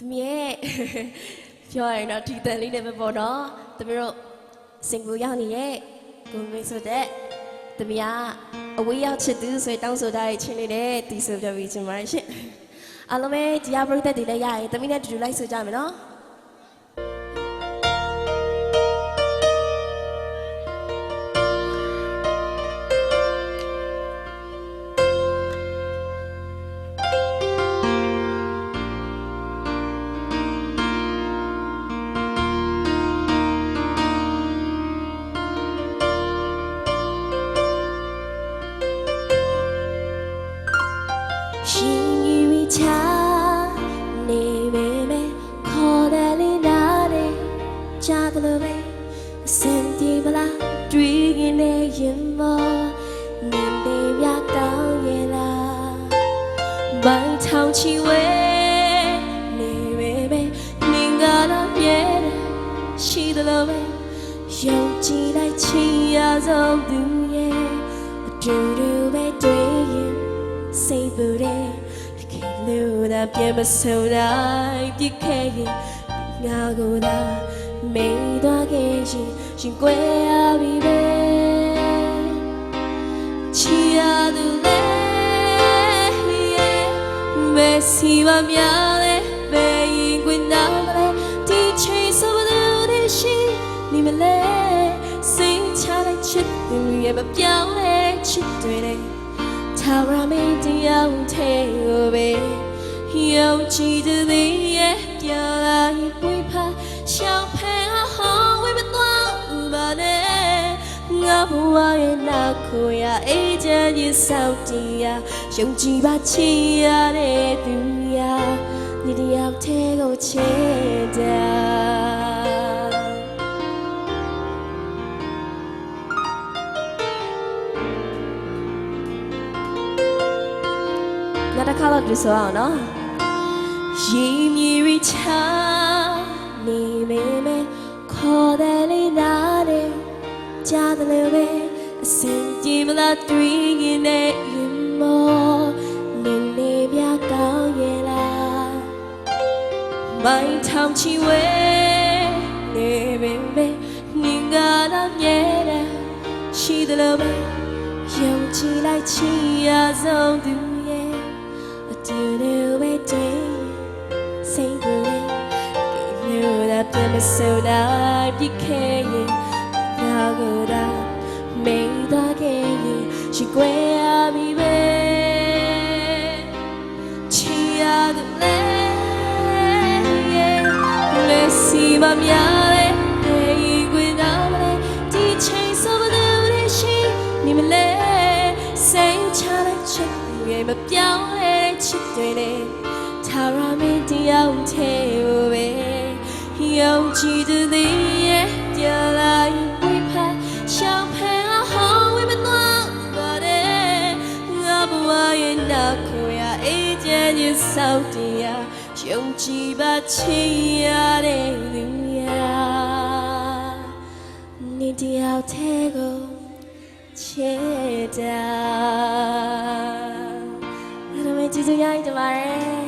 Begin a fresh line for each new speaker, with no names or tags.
သမီးရဲ့ပြောရရင်တော့ဒီတန်လေးနဲ့ပဲပေါ့နော်သမီးတို့စင်ကူရောက်နေတဲ့ကိုမေဆိုတဲ့သမီးကအဝေးရောက်ချစ်သူဆိုတောင်းဆိုထားတဲ့ချင်းလေးနဲ့တီးဆိုပြပြီးချင်ပါတယ်ရှင်အားလုံးပဲဒီဟာပရိသတ်တွေလည်းရရင်သမီးနဲ့တူတူလိုက်ဆိုကြမယ်နော် တွေ့ရင်လည်းရင်မောနေပေပြတောင်းရဲ့လားမိုင်းထောင်ချီဝဲနေပေမဲ့နင်ကတော့ပြဲတယ်ရှိတယ်လို့ပဲယုံကြည်လိုက်ချင်ရဆုံးသူရဲ့အတူတူပဲတွေ့ရင်စိတ်ပူတယ်တကယ်လို့သာပြန်မဆုံးနိုင်ပြစ်ခဲ့ရင်ငါကိုသာမေးသွားခဲ့ရင်ရှင်ကွယ် စီမများလဲဘယ်ရင်ကွင်နာမလဲဒီချိန်ဆိုဘယ်လိုရှိနေမလဲစိတ်ချလိုက်ချစ်သူရဲ့မပြောင်းလဲချစ်တွေနဲ့ထာဝရမင်းတရားထဲကိုပဲယုံကြည်သူတွေရဲ့ ဘဝရဲ့နောက်ကိုရအေးချမ်းကြီးစောင့်တည်ရယုံကြည်ပါချီရတဲ့သူရညီတယောက်ထဲကိုချစ်တာနောက်တစ်ခါတော့ဒီဆိုအောင်နော်ရေမြေရီချာနေမေမေခေါ်တယ်လေးနာတယ် ကြားတယ်လို့ပဲအစင်ကြည့်မလားတွေ့ရင်နဲ့ရင်မောနေနေပြကောင်းရဲ့လားမိုင်းထောင်ချီဝဲနေမေမေနင်ကတော့မြဲတယ်ရှိတယ်လို့ပဲယုံကြည်လိုက်ချင်ရဆုံးသူရဲ့အတူတူပဲတွေ့စိတ်ကိုယ်လို့ရပြမစိုးနိုင်ပြခဲ့ရင်ငါကိုယ်သာမိန်သွားခဲ့ရင်ရှိခွဲရပြီပဲချီရတဲ့လေလက်စီမများလေဒီကွေနာမလဲဒီချိန်ဆိုဘယ်လိုရှိနေမလဲစိတ်ချလိုက်ချစ်ရဲ့ မပြောင်းလဲချစ်တွေနဲ့သာရမင်းတရားထဲကိုပဲယုံကြည်သူတွေရဲ့ ချမ်းခြင်းစောင့်တရားယုံကြည်ပါချင်ရတဲ့လူရနေတရားထဲကိုချစ်တာအဲ့ဒါပဲကျေးဇူးရိုင်းတင်ပါတယ်